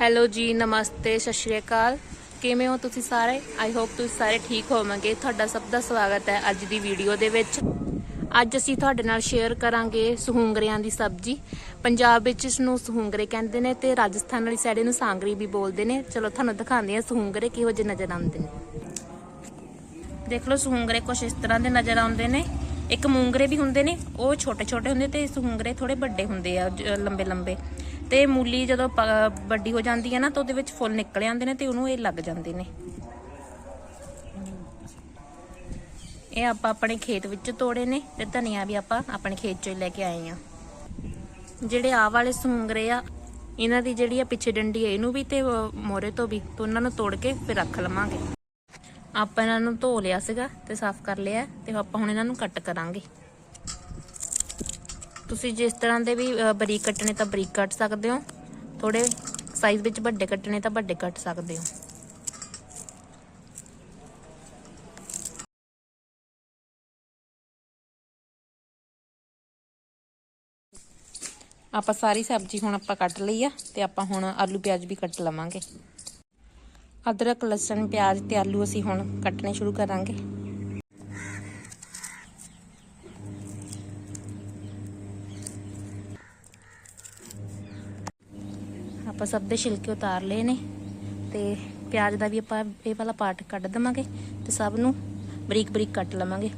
Hello ਜੀ, ਨਮਸਤੇ, ਸਤਿ ਸ਼੍ਰੀ ਅਕਾਲ। ਕਿਵੇਂ ਹੋ ਤੁਸੀਂ ਸਾਰੇ? ਆਈ ਹੋਪ ਤੁਸੀਂ ਸਾਰੇ ਠੀਕ ਹੋਵੋਗੇ। ਤੁਹਾਡਾ ਸਭ ਦਾ ਸਵਾਗਤ ਹੈ ਅੱਜ ਦੀ ਵੀਡੀਓ ਦੇ ਵਿੱਚ। ਅੱਜ ਅਸੀਂ ਤੁਹਾਡੇ ਨਾਲ ਸ਼ੇਅਰ ਕਰਾਂਗੇ ਸੁਹੰਗਰਿਆਂ ਦੀ ਸਬਜ਼ੀ। ਪੰਜਾਬ ਵਿੱਚ ਇਸ ਨੂੰ ਸੁਹੰਗਰੇ ਕਹਿੰਦੇ ਨੇ ਤੇ ਰਾਜਸਥਾਨ ਵਾਲੀ ਸਾਈਡ ਇਹਨੂੰ ਸਾਂਗਰੀ ਵੀ ਬੋਲਦੇ ਨੇ। ਚਲੋ, ਤੁਹਾਨੂੰ ਦਿਖਾਉਂਦੇ ਹਾਂ ਸੁਹੰਗਰੇ ਕਿਹੋ ਜਿਹੇ ਨਜ਼ਰ ਆਉਂਦੇ ਨੇ। ਦੇਖ ਲਓ, ਸੁਹੰਗਰੇ ਕੁਛ ਇਸ ਤਰ੍ਹਾਂ ਦੇ ਨਜ਼ਰ ਆਉਂਦੇ ਨੇ। ਇੱਕ ਮੂੰਗਰੇ ਵੀ ਹੁੰਦੇ ਨੇ, ਉਹ ਛੋਟੇ ਛੋਟੇ ਹੁੰਦੇ ਤੇ ਸੁਹੰਗਰੇ ਥੋੜੇ ਵੱਡੇ ਹੁੰਦੇ ਆ ਲੰਬੇ ਲੰਬੇ ਤੇ ਮੂਲੀ ਜਦੋਂ ਵੱਡੀ ਹੋ ਜਾਂਦੀ ਹੈ ਨਾ ਤਾਂ ਉਹਦੇ ਵਿੱਚ ਫੁੱਲ ਨਿਕਲ ਆਉਂਦੇ ਨੇ ਤੇ ਉਹਨੂੰ ਇਹ ਲੱਗ ਜਾਂਦੇ ਨੇ। ਇਹ ਆਪਾਂ ਆਪਣੇ ਖੇਤ ਵਿੱਚ ਤੋੜੇ ਨੇ ਤੇ ਧਨੀਆ ਵੀ ਆਪਾਂ ਆਪਣੇ ਖੇਤ ਚੋਂ ਲੈ ਕੇ ਆਏ ਆ ਜਿਹੜੇ ਆ ਵਾਲੇ ਸੁਹੰਗਰੇ ਆ, ਇਹਨਾਂ ਦੀ ਜਿਹੜੀ ਆ ਪਿੱਛੇ ਡੰਡੀ ਹੈ ਇਹਨੂੰ ਵੀ ਤੇ ਮੋਰੇ ਤੋਂ ਵੀ, ਤੇ ਉਹਨਾਂ ਨੂੰ ਤੋੜ ਕੇ ਫਿਰ ਰੱਖ ਲਵਾਂਗੇ। ਆਪਾਂ ਇਹਨਾਂ ਨੂੰ ਧੋ ਲਿਆ ਸੀਗਾ ਤੇ ਸਾਫ਼ ਕਰ ਲਿਆ ਤੇ ਆਪਾਂ ਹੁਣ ਇਹਨਾਂ ਨੂੰ ਕੱਟ ਕਰਾਂਗੇ। ਤੁਸੀਂ ਜਿਸ ਤਰ੍ਹਾਂ ਦੇ ਵੀ ਬਰੀਕ ਕੱਟਣੇ ਤਾਂ ਬਰੀਕ ਕੱਟ ਸਕਦੇ ਹੋ। ਥੋੜੇ ਸਾਈਜ਼ ਵਿੱਚ ਵੱਡੇ ਕੱਟਣੇ ਤਾਂ ਵੱਡੇ ਕੱਟ ਸਕਦੇ ਹੋ। ਆਪਾਂ ਸਾਰੀ ਸਬਜ਼ੀ ਹੁਣ ਆਪਾਂ ਕੱਟ ਲਈ ਆ ਤੇ ਆਪਾਂ ਹੁਣ ਆਲੂ ਪਿਆਜ਼ ਵੀ ਕੱਟ ਲਵਾਂਗੇ। ਅਦਰਕ, ਲਸਣ, ਪਿਆਜ਼ ਤੇ ਆਲੂ ਅਸੀਂ ਹੁਣ ਕੱਟਣੇ ਸ਼ੁਰੂ ਕਰਾਂਗੇ। ਆਪਾਂ ਸਭ ਦੇ ਛਿਲਕੇ ਉਤਾਰ ਲਏ ਨੇ ਤੇ ਪਿਆਜ਼ ਦਾ ਵੀ ਆਪਾਂ ਇਹ ਵਾਲਾ ਪਾਰਟ ਕੱਢ ਦਵਾਂਗੇ ਤੇ ਸਭ ਨੂੰ ਬਰੀਕ ਬਰੀਕ ਕੱਟ ਲਵਾਂਗੇ।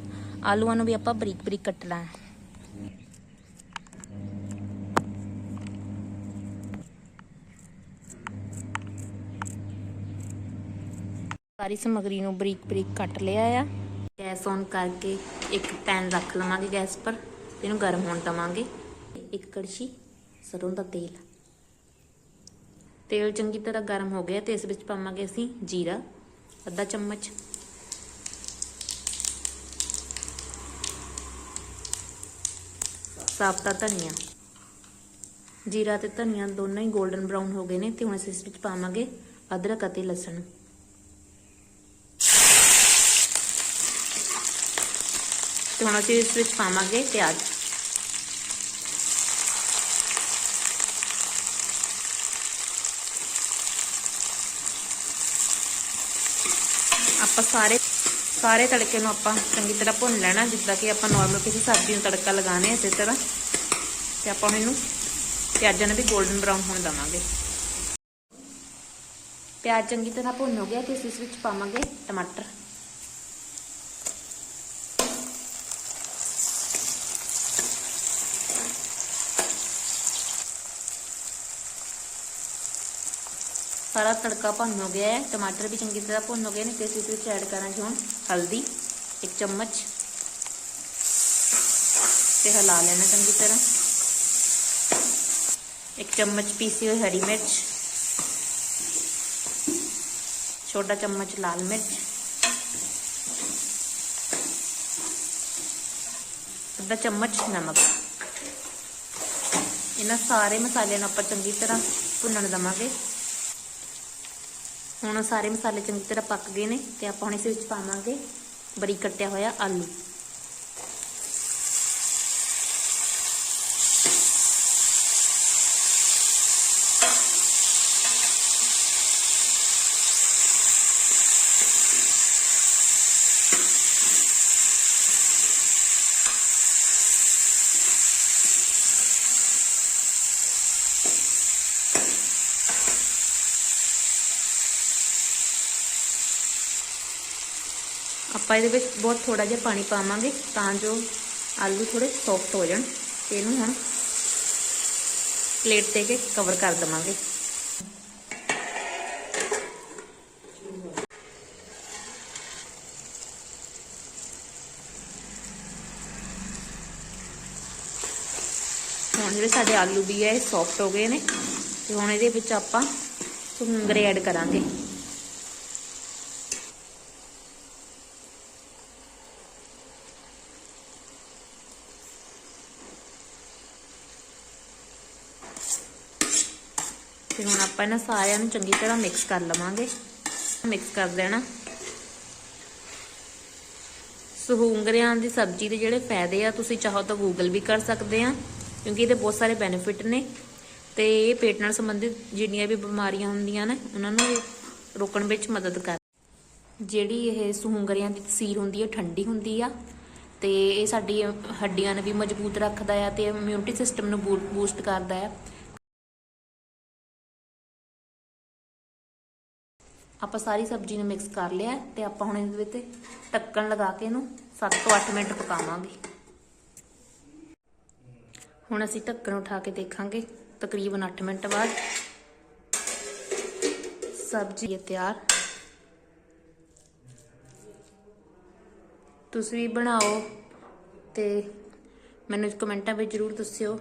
ਆਲੂਆਂ ਨੂੰ ਵੀ ਆਪਾਂ ਬਰੀਕ ਬਰੀਕ ਕੱਟਣਾ ਹੈ। ਸਾਰੀ ਸਮਗਰੀ ਨੂੰ ਬਰੀਕ ਬਰੀਕ ਕੱਟ ਲਿਆ ਆ। ਗੈਸ ਔਨ ਕਰਕੇ ਇੱਕ ਪੈਨ ਰੱਖ ਲਵਾਂਗੇ ਗੈਸ ਪਰ, ਇਹਨੂੰ ਗਰਮ ਹੋਣ ਦਵਾਂਗੇ। ਇੱਕ ਕੜਛੀ ਸਰੋਂ ਦਾ ਤੇਲ। ਤੇਲ ਚੰਗੀ ਤਰ੍ਹਾਂ ਗਰਮ ਹੋ ਗਿਆ ਤੇ ਇਸ ਵਿੱਚ ਪਾਵਾਂਗੇ ਅਸੀਂ ਜੀਰਾ, ਅੱਧਾ ਚਮਚ। ਸਾਬਤਾ ਧਨੀਆ। ਜੀਰਾ ਤੇ ਧਨੀਆ ਦੋਨੋਂ ਹੀ 골ਡਨ ਬ੍ਰਾਊਨ ਹੋ ਗਏ ਨੇ ਤੇ ਹੁਣ ਅਸੀਂ ਇਸ ਵਿੱਚ ਪਾਵਾਂਗੇ ਅਦਰਕ ਅਤੇ ਲਸਣ। ਤੇ ਹੁਣ ਅਸੀਂ ਇਸ ਵਿੱਚ ਪਾਵਾਂਗੇ ਪਿਆਜ਼। ਆਪਾਂ ਸਾਰੇ ਸਾਰੇ ਤੜਕੇ ਨੂੰ ਆਪਾਂ ਚੰਗੀ ਤਰ੍ਹਾਂ ਭੁੰਨ ਲੈਣਾ, ਜਿੱਦਾਂ ਕਿ ਆਪਾਂ ਨਾਰਮਲ ਕਿਸੇ ਸਬਜ਼ੀ ਨੂੰ ਤੜਕਾ ਲਗਾਣੇ ਇਸੇ ਤਰ੍ਹਾਂ। ਤੇ ਆਪਾਂ ਹੁਣ ਇਹਨੂੰ ਪਿਆਜ਼ਾਂ ਨੂੰ ਵੀ 골ਡਨ ਬਰਾਊਨ ਹੋਣ ਦਵਾਂਗੇ। ਪਿਆਜ਼ ਚੰਗੀ ਤਰ੍ਹਾਂ ਭੁੰਨ ਹੋ ਗਿਆ ਤੇ ਅਸੀਂ ਇਸ ਵਿੱਚ ਪਾਵਾਂਗੇ ਟਮਾਟਰ। ਸਾਰਾ ਤੜਕਾ ਭੁੰਨ ਹੋ ਗਿਆ ਹੈ ਟਮਾਟਰ ਵੀ ਚੰਗੀ ਤਰ੍ਹਾਂ ਭੁੰਨ ਹੋ ਗਏ ਨੇ ਤੇ ਅਸੀਂ ਇਸ ਵਿੱਚ ਐਡ ਕਰਾਂਗੇ ਹੁਣ ਹਲਦੀ, ਇੱਕ ਚਮਚ। ਤੇ ਹਿਲਾ ਲੈਣਾ ਚੰਗੀ ਤਰ੍ਹਾਂ। ਇੱਕ ਚਮਚ ਪੀਸੀ ਹੋਈ ਹਰੀ ਮਿਰਚ। ਛੋਟਾ ਚਮਚ ਲਾਲ ਮਿਰਚ। ਅੱਧਾ ਚਮਚ ਨਮਕ। ਇਹਨਾਂ ਸਾਰੇ ਮਸਾਲਿਆਂ ਨੂੰ ਆਪਾਂ ਚੰਗੀ ਤਰ੍ਹਾਂ ਭੁੰਨਣ ਦਵਾਂਗੇ। ਹੁਣ ਸਾਰੇ ਮਸਾਲੇ ਚੰਗੀ ਤਰ੍ਹਾਂ ਪੱਕ ਗਏ ਨੇ ਤੇ ਆਪਾਂ ਹੁਣ ਇਸ ਵਿੱਚ ਪਾਵਾਂਗੇ ਬਰੀਕ ਕੱਟਿਆ ਹੋਇਆ ਆਲੂ। ਆਪਾਂ ਇਹਦੇ ਵਿੱਚ ਬਹੁਤ ਥੋੜਾ ਜਿਹਾ ਪਾਣੀ ਪਾਵਾਂਗੇ ਤਾਂ ਜੋ ਆਲੂ ਥੋੜੇ ਸੌਫਟ ਹੋ ਜਾਣ। ਤੇ ਇਹਨੂੰ ਹੁਣ ਪਲੇਟ ਤੇ ਕੇ ਕਵਰ ਕਰ ਦਵਾਂਗੇ। ਹੁਣ ਜਿਹੜੇ ਸਾਡੇ ਆਲੂ ਵੀ ਹੈ ਇਹ ਸੌਫਟ ਹੋ ਗਏ ਨੇ। ਤੇ ਹੁਣ ਇਹਦੇ ਵਿੱਚ ਆਪਾਂ ਸੁੰਗਰੇ ਐਡ ਕਰਾਂਗੇ। ਤੇ ਹੁਣ ਆਪਾਂ ਇਹਨਾਂ ਸਾਰਿਆਂ ਨੂੰ ਚੰਗੀ ਤਰ੍ਹਾਂ ਮਿਕਸ ਕਰ ਲਵਾਂਗੇ। ਮਿਕਸ ਕਰ ਦੇਣਾ। ਸੁਹੰਗਰਿਆਂ ਦੀ ਸਬਜ਼ੀ ਦੇ ਜਿਹੜੇ ਫਾਇਦੇ ਆ, ਤੁਸੀਂ ਚਾਹੋ ਤਾਂ ਗੂਗਲ ਵੀ ਕਰ ਸਕਦੇ ਆ, ਕਿਉਂਕਿ ਇਹਦੇ ਬਹੁਤ ਸਾਰੇ ਬੈਨੀਫਿਟ ਨੇ। ਤੇ ਇਹ ਪੇਟ ਨਾਲ ਸੰਬੰਧਿਤ ਜਿੰਨੀਆਂ ਵੀ ਬਿਮਾਰੀਆਂ ਹੁੰਦੀਆਂ ਨੇ, ਉਹਨਾਂ ਨੂੰ ਰੋਕਣ ਵਿੱਚ ਮਦਦ ਕਰ ਜਿਹੜੀ ਇਹ ਸੁਹੰਗਰਿਆਂ ਦੀ ਤਸੀਰ ਹੁੰਦੀ ਹੈ ਠੰਡੀ ਹੁੰਦੀ ਆ। ਤੇ ਇਹ ਸਾਡੀ ਹੱਡੀਆਂ ਨੂੰ ਵੀ ਮਜ਼ਬੂਤ ਰੱਖਦਾ ਆ ਤੇ ਇਮਿਊਨਿਟੀ ਸਿਸਟਮ ਨੂੰ ਬੂਸਟ ਕਰਦਾ ਆ। ਆਪਾਂ ਸਾਰੀ ਸਬਜ਼ੀ ਨੂੰ ਮਿਕਸ ਕਰ ਲਿਆ ਤੇ ਆਪਾਂ ਹੁਣ ਇਹਦੇ ਵਿੱਚ ਢੱਕਣ ਲਗਾ ਕੇ ਇਹਨੂੰ 7 ਤੋਂ 8 ਮਿੰਟ ਪਕਾਵਾਂਗੇ। ਹੁਣ ਅਸੀਂ ਢੱਕਣ ਉਠਾ ਕੇ ਦੇਖਾਂਗੇ ਤਕਰੀਬਨ 8 ਮਿੰਟ ਬਾਅਦ। ਸਬਜ਼ੀ ਹੈ ਤਿਆਰ। ਤੁਸੀਂ ਵੀ ਬਣਾਓ ਤੇ ਮੈਨੂੰ ਕਮੈਂਟਾਂ ਵਿੱਚ ਜਰੂਰ ਦੱਸਿਓ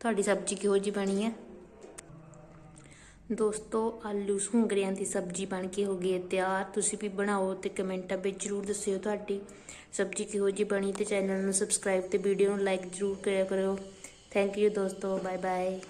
ਤੁਹਾਡੀ ਸਬਜ਼ੀ ਕਿਹੋ ਜਿਹੀ ਬਣੀ ਹੈ। ਦੋਸਤੋ, ਆਲੂ ਸੁੰਗਰਿਆਂ ਦੀ ਸਬਜ਼ੀ ਬਣ ਕੇ ਹੋ ਗਈ ਹੈ ਤਿਆਰ। ਤੁਸੀਂ ਵੀ ਬਣਾਓ ਤੇ ਕਮੈਂਟਾਂ ਵਿੱਚ ਜਰੂਰ ਦੱਸਿਓ ਤੁਹਾਡੀ ਸਬਜ਼ੀ ਕਿਹੋ ਜਿਹੀ ਬਣੀ ਤੇ ਚੈਨਲ ਨੂੰ ਸਬਸਕ੍ਰਾਈਬ ਤੇ ਵੀਡੀਓ ਨੂੰ ਲਾਈਕ ਜਰੂਰ ਕਰਿਆ ਕਰੋ। ਥੈਂਕ ਯੂ ਦੋਸਤੋ ਬਾਏ ਬਾਏ